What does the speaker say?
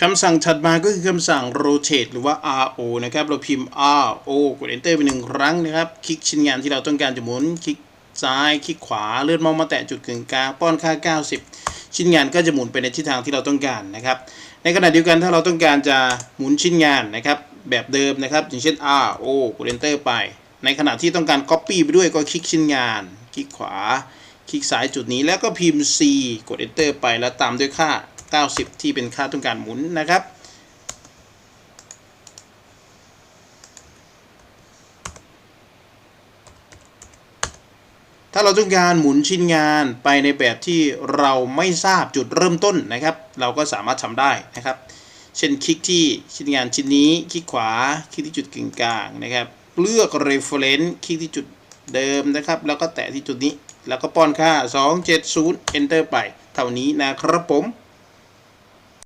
คำสั่งถัดมาก็คือคำสั่ง rotate หรือว่า RO นะครับ เราพิมพ์ RO กด enter ไปหนึ่งครั้งนะครับ คลิกชิ้นงานที่เราต้องการจะหมุน คลิกซ้าย คลิกขวา เลื่อนเมาส์มาแตะจุดกึ่งกลาง ป้อนค่า 90 ชิ้นงานก็จะหมุนไปในทิศทางที่เราต้องการนะครับ ในขณะเดียวกันถ้าเราต้องการจะหมุนชิ้นงานนะครับ แบบเดิมนะครับ อย่างเช่น RO กด enter ไป ในขณะที่ต้องการ copy ไปด้วยก็คลิกชิ้นงาน คลิกขวา คลิกซ้ายจุดนี้ แล้วก็พิมพ์ C กด enter ไปแล้วตามด้วยค่า 90 ที่เป็นค่าต้องการหมุนนะครับ ถ้าเราต้องการหมุนชิ้นงานไปในแบบที่เราไม่ทราบจุดเริ่มต้นนะครับ เราก็สามารถทำได้นะครับ เช่นคลิกที่ชิ้นงานชิ้นนี้ คลิกขวา คลิกที่จุดกึ่งกลางนะครับ เลือก reference คลิกที่จุดเดิมนะครับ แล้วก็แตะที่จุดนี้แล้วก็ป้อนค่า 270 enter ไป เท่านี้นะครับผม